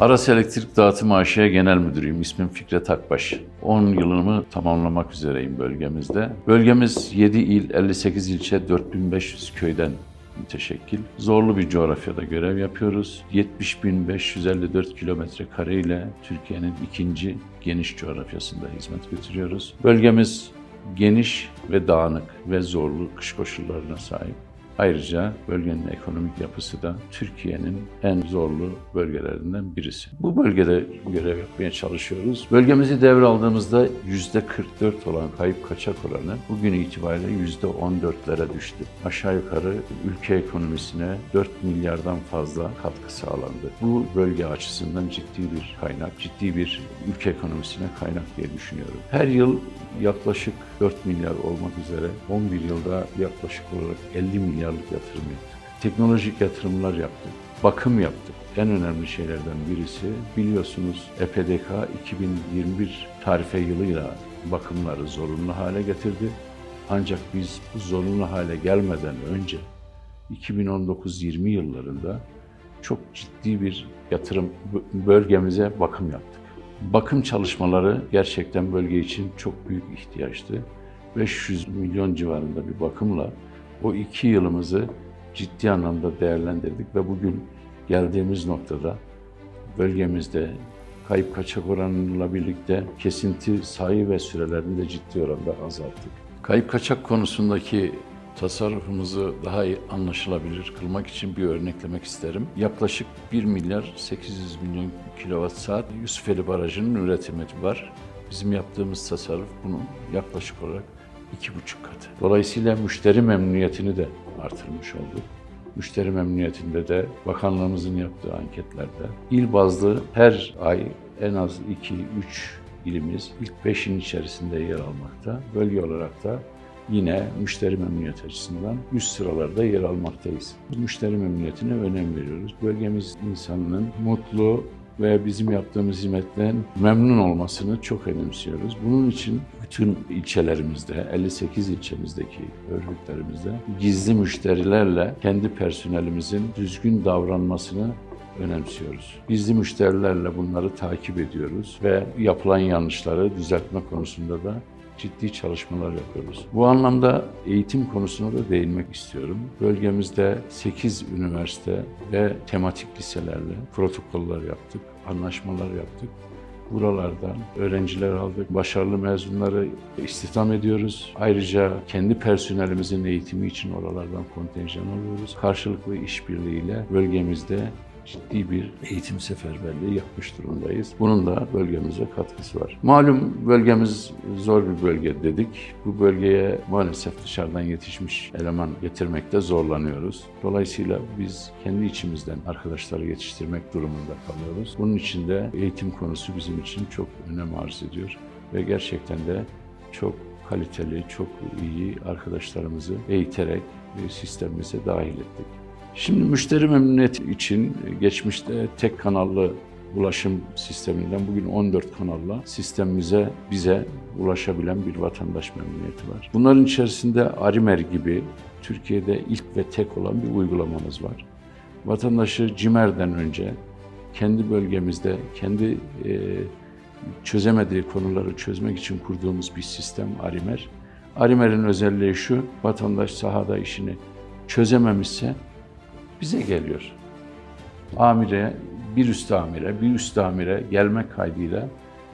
Aras Elektrik Dağıtım AŞ Genel Müdürüyüm. İsmim Fikret Akbaş. 10 yılımı tamamlamak üzereyim bölgemizde. Bölgemiz 7 il, 58 ilçe, 4500 köyden müteşekkil. Zorlu bir coğrafyada görev yapıyoruz. 70.554 kilometre kare ile Türkiye'nin ikinci geniş coğrafyasında hizmet götürüyoruz. Bölgemiz geniş ve dağınık ve zorlu kış koşullarına sahip. Ayrıca bölgenin ekonomik yapısı da Türkiye'nin en zorlu bölgelerinden birisi. Bu bölgede görev yapmaya çalışıyoruz. Bölgemizi devraldığımızda %44 olan kayıp kaçak oranı bugün itibariyle %14'lere düştü. Aşağı yukarı ülke ekonomisine 4 milyardan fazla katkı sağlandı. Bu bölge açısından ciddi bir kaynak, ciddi bir ülke ekonomisine kaynak diye düşünüyorum. Her yıl yaklaşık 4 milyar olmak üzere 11 yılda yaklaşık olarak 50 milyarlık yatırım yaptık. Teknolojik yatırımlar yaptık. Bakım yaptık. En önemli şeylerden birisi biliyorsunuz EPDK 2021 tarife yılıyla bakımları zorunlu hale getirdi. Ancak biz bu zorunlu hale gelmeden önce 2019-20 yıllarında çok ciddi bir yatırım bölgemize bakım yaptık. Bakım çalışmaları gerçekten bölge için çok büyük ihtiyaçtı. 500 milyon civarında bir bakımla o iki yılımızı ciddi anlamda değerlendirdik ve bugün geldiğimiz noktada bölgemizde kayıp kaçak oranıyla birlikte kesinti sayı ve sürelerini de ciddi oranda azalttık. Kayıp kaçak konusundaki tasarrufumuzu daha iyi anlaşılabilir kılmak için bir örneklemek isterim. Yaklaşık 1 milyar 800 milyon kilowatt saat Yusufeli Barajı'nın üretimi var. Bizim yaptığımız tasarruf bunun yaklaşık olarak iki buçuk katı. Dolayısıyla müşteri memnuniyetini de artırmış olduk. Müşteri memnuniyetinde de bakanlığımızın yaptığı anketlerde il bazlı her ay en az 2-3 ilimiz ilk 5'in içerisinde yer almakta. Bölge olarak da yine müşteri memnuniyeti açısından üst sıralarda yer almaktayız. Müşteri memnuniyetine önem veriyoruz. Bölgemiz insanının mutlu ve bizim yaptığımız hizmetten memnun olmasını çok önemsiyoruz. Bunun için bütün ilçelerimizde, 58 ilçemizdeki örgütlerimizde gizli müşterilerle kendi personelimizin düzgün davranmasını önemsiyoruz. Gizli müşterilerle bunları takip ediyoruz ve yapılan yanlışları düzeltme konusunda da ciddi çalışmalar yapıyoruz. Bu anlamda eğitim konusuna da değinmek istiyorum. Bölgemizde 8 üniversite ve tematik liselerle protokoller yaptık, anlaşmalar yaptık. Buralardan öğrenciler aldık, başarılı mezunları istihdam ediyoruz. Ayrıca kendi personelimizin eğitimi için oralardan kontenjan alıyoruz. Karşılıklı işbirliğiyle bölgemizde ciddi bir eğitim seferberliği yapmış durumdayız. Bunun da bölgemize katkısı var. Malum bölgemiz zor bir bölge dedik. Bu bölgeye maalesef dışarıdan yetişmiş eleman getirmekte zorlanıyoruz. Dolayısıyla biz kendi içimizden arkadaşları yetiştirmek durumunda kalıyoruz. Bunun için de eğitim konusu bizim için çok önem arz ediyor ve gerçekten de çok kaliteli, çok iyi arkadaşlarımızı eğiterek sistemimize dahil ettik. Şimdi müşteri memnuniyeti için geçmişte tek kanallı ulaşım sisteminden bugün 14 kanalla sistemimize bize ulaşabilen bir vatandaş memnuniyeti var. Bunların içerisinde Arimer gibi Türkiye'de ilk ve tek olan bir uygulamamız var. Vatandaşı CİMER'den önce kendi bölgemizde kendi e, çözemediği konuları çözmek için kurduğumuz bir sistem Arimer. Arimer'in özelliği şu, vatandaş sahada işini çözememişse bize geliyor. Amire, bir üst amire, bir üst amire gelmek kaydıyla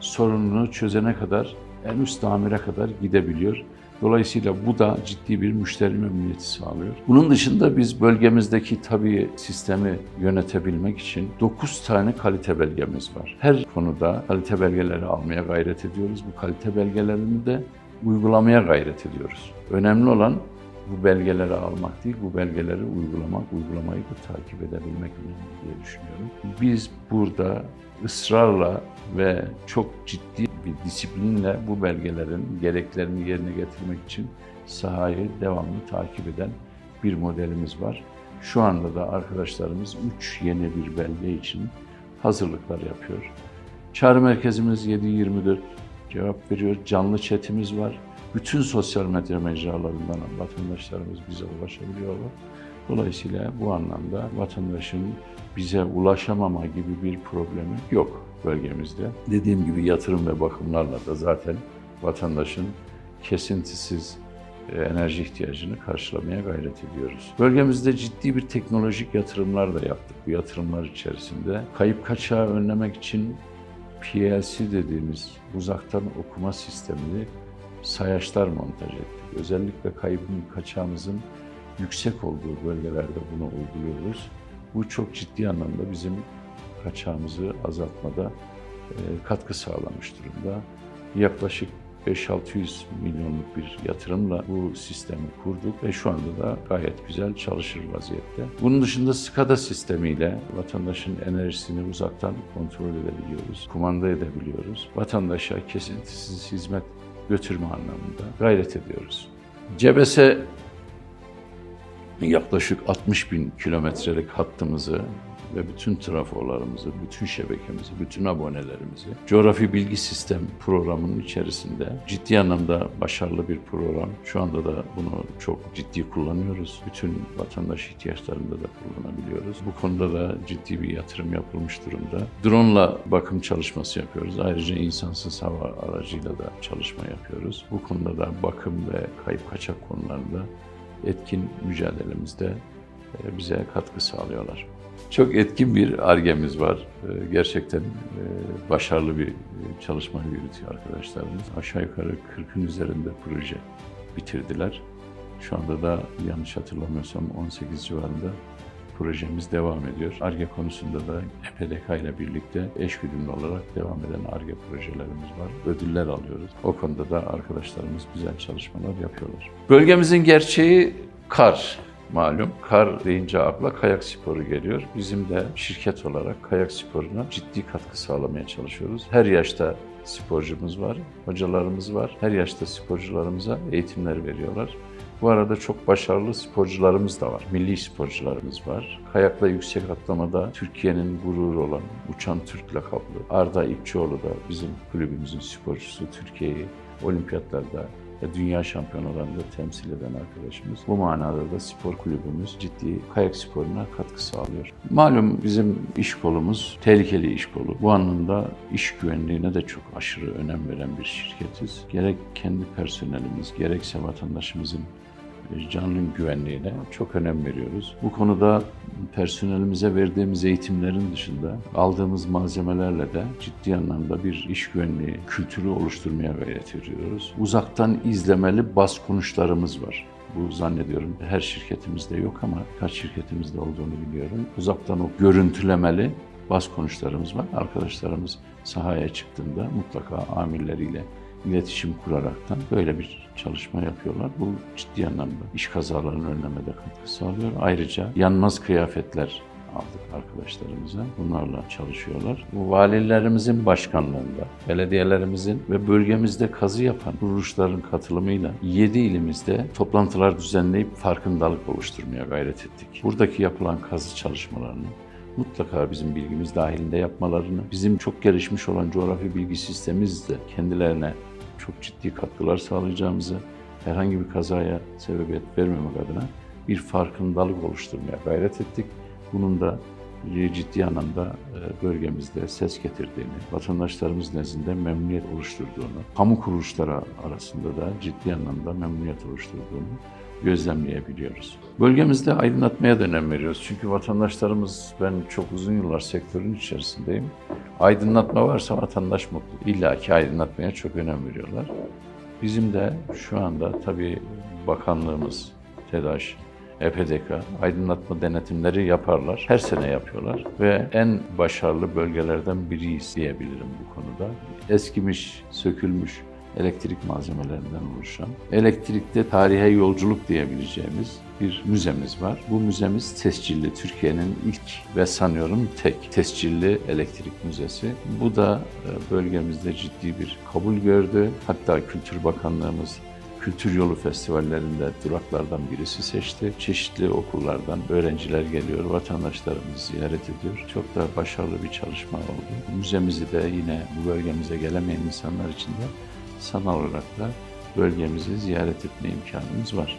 sorununu çözene kadar en üst amire kadar gidebiliyor. Dolayısıyla bu da ciddi bir müşteri memnuniyeti sağlıyor. Bunun dışında biz bölgemizdeki tabii sistemi yönetebilmek için 9 tane kalite belgemiz var. Her konuda kalite belgeleri almaya gayret ediyoruz. Bu kalite belgelerini de uygulamaya gayret ediyoruz. Önemli olan bu belgeleri almak değil, bu belgeleri uygulamak, uygulamayı da takip edebilmek önemli diye düşünüyorum. Biz burada ısrarla ve çok ciddi bir disiplinle bu belgelerin gereklerini yerine getirmek için sahayı devamlı takip eden bir modelimiz var. Şu anda da arkadaşlarımız 3 yeni bir belge için hazırlıklar yapıyor. Çağrı merkezimiz 7-24 cevap veriyor. Canlı chatimiz var. Bütün sosyal medya mecralarından vatandaşlarımız bize ulaşabiliyorlar. Dolayısıyla bu anlamda vatandaşın bize ulaşamama gibi bir problemi yok bölgemizde. Dediğim gibi yatırım ve bakımlarla da zaten vatandaşın kesintisiz e, enerji ihtiyacını karşılamaya gayret ediyoruz. Bölgemizde ciddi bir teknolojik yatırımlar da yaptık. Bu yatırımlar içerisinde kayıp kaçağı önlemek için PLC dediğimiz uzaktan okuma sistemini sayaçlar montaj ettik. Özellikle kaybın kaçağımızın yüksek olduğu bölgelerde bunu uyguluyoruz. Bu çok ciddi anlamda bizim kaçağımızı azaltmada e, katkı sağlamış durumda. Yaklaşık 5-600 milyonluk bir yatırımla bu sistemi kurduk ve şu anda da gayet güzel çalışır vaziyette. Bunun dışında SCADA sistemiyle vatandaşın enerjisini uzaktan kontrol edebiliyoruz, kumanda edebiliyoruz. Vatandaşa kesintisiz hizmet götürme anlamında gayret ediyoruz. Cebese yaklaşık 60 bin kilometrelik hattımızı ve bütün trafolarımızı, bütün şebekemizi, bütün abonelerimizi coğrafi bilgi sistem programının içerisinde ciddi anlamda başarılı bir program. Şu anda da bunu çok ciddi kullanıyoruz. Bütün vatandaş ihtiyaçlarında da kullanabiliyoruz. Bu konuda da ciddi bir yatırım yapılmış durumda. Drone'la bakım çalışması yapıyoruz. Ayrıca insansız hava aracıyla da çalışma yapıyoruz. Bu konuda da bakım ve kayıp kaçak konularında etkin mücadelemizde e, bize katkı sağlıyorlar. Çok etkin bir argemiz var. E, Gerçekten e, başarılı bir çalışma yürütüyor arkadaşlarımız. Aşağı yukarı 40'ın üzerinde proje bitirdiler. Şu anda da yanlış hatırlamıyorsam 18 civarında projemiz devam ediyor. ARGE konusunda da EPDK ile birlikte eş güdümlü olarak devam eden ARGE projelerimiz var. Ödüller alıyoruz. O konuda da arkadaşlarımız güzel çalışmalar yapıyorlar. Bölgemizin gerçeği kar malum. Kar deyince akla kayak sporu geliyor. Bizim de şirket olarak kayak sporuna ciddi katkı sağlamaya çalışıyoruz. Her yaşta sporcumuz var, hocalarımız var. Her yaşta sporcularımıza eğitimler veriyorlar. Bu arada çok başarılı sporcularımız da var. Milli sporcularımız var. Kayakla yüksek atlamada Türkiye'nin gururu olan Uçan Türk lakaplı Arda İpçioğlu da bizim kulübümüzün sporcusu. Türkiye'yi olimpiyatlarda ve dünya şampiyonalarında temsil eden arkadaşımız. Bu manada da spor kulübümüz ciddi kayak sporuna katkı sağlıyor. Malum bizim iş kolumuz tehlikeli iş kolu. Bu anlamda iş güvenliğine de çok aşırı önem veren bir şirketiz. Gerek kendi personelimiz, gerekse vatandaşımızın canının güvenliğine çok önem veriyoruz. Bu konuda personelimize verdiğimiz eğitimlerin dışında aldığımız malzemelerle de ciddi anlamda bir iş güvenliği kültürü oluşturmaya gayret ediyoruz. Uzaktan izlemeli bas konuşlarımız var. Bu zannediyorum her şirketimizde yok ama kaç şirketimizde olduğunu biliyorum. Uzaktan o görüntülemeli bas konuşlarımız var. Arkadaşlarımız sahaya çıktığında mutlaka amirleriyle iletişim kuraraktan böyle bir çalışma yapıyorlar. Bu ciddi anlamda iş kazalarının önlemede katkı sağlıyor. Ayrıca yanmaz kıyafetler aldık arkadaşlarımıza. Bunlarla çalışıyorlar. Bu valilerimizin başkanlığında, belediyelerimizin ve bölgemizde kazı yapan kuruluşların katılımıyla 7 ilimizde toplantılar düzenleyip farkındalık oluşturmaya gayret ettik. Buradaki yapılan kazı çalışmalarını mutlaka bizim bilgimiz dahilinde yapmalarını, bizim çok gelişmiş olan coğrafi bilgi sistemimiz de kendilerine çok ciddi katkılar sağlayacağımızı, herhangi bir kazaya sebebiyet vermemek adına bir farkındalık oluşturmaya gayret ettik. Bunun da ciddi anlamda e, bölgemizde ses getirdiğini, vatandaşlarımız nezdinde memnuniyet oluşturduğunu, kamu kuruluşları arasında da ciddi anlamda memnuniyet oluşturduğunu gözlemleyebiliyoruz. Bölgemizde aydınlatmaya da önem veriyoruz. Çünkü vatandaşlarımız, ben çok uzun yıllar sektörün içerisindeyim. Aydınlatma varsa vatandaş mutlu. İlla ki aydınlatmaya çok önem veriyorlar. Bizim de şu anda tabii bakanlığımız, TEDAŞ, EPDK aydınlatma denetimleri yaparlar. Her sene yapıyorlar ve en başarılı bölgelerden biriyiz diyebilirim bu konuda. Eskimiş, sökülmüş elektrik malzemelerinden oluşan, elektrikte tarihe yolculuk diyebileceğimiz bir müzemiz var. Bu müzemiz tescilli, Türkiye'nin ilk ve sanıyorum tek tescilli elektrik müzesi. Bu da e, bölgemizde ciddi bir kabul gördü. Hatta Kültür Bakanlığımız Kültür Yolu Festivallerinde duraklardan birisi seçti. Çeşitli okullardan öğrenciler geliyor, vatandaşlarımız ziyaret ediyor. Çok da başarılı bir çalışma oldu. Müzemizi de yine bu bölgemize gelemeyen insanlar için de sanal olarak da bölgemizi ziyaret etme imkanımız var.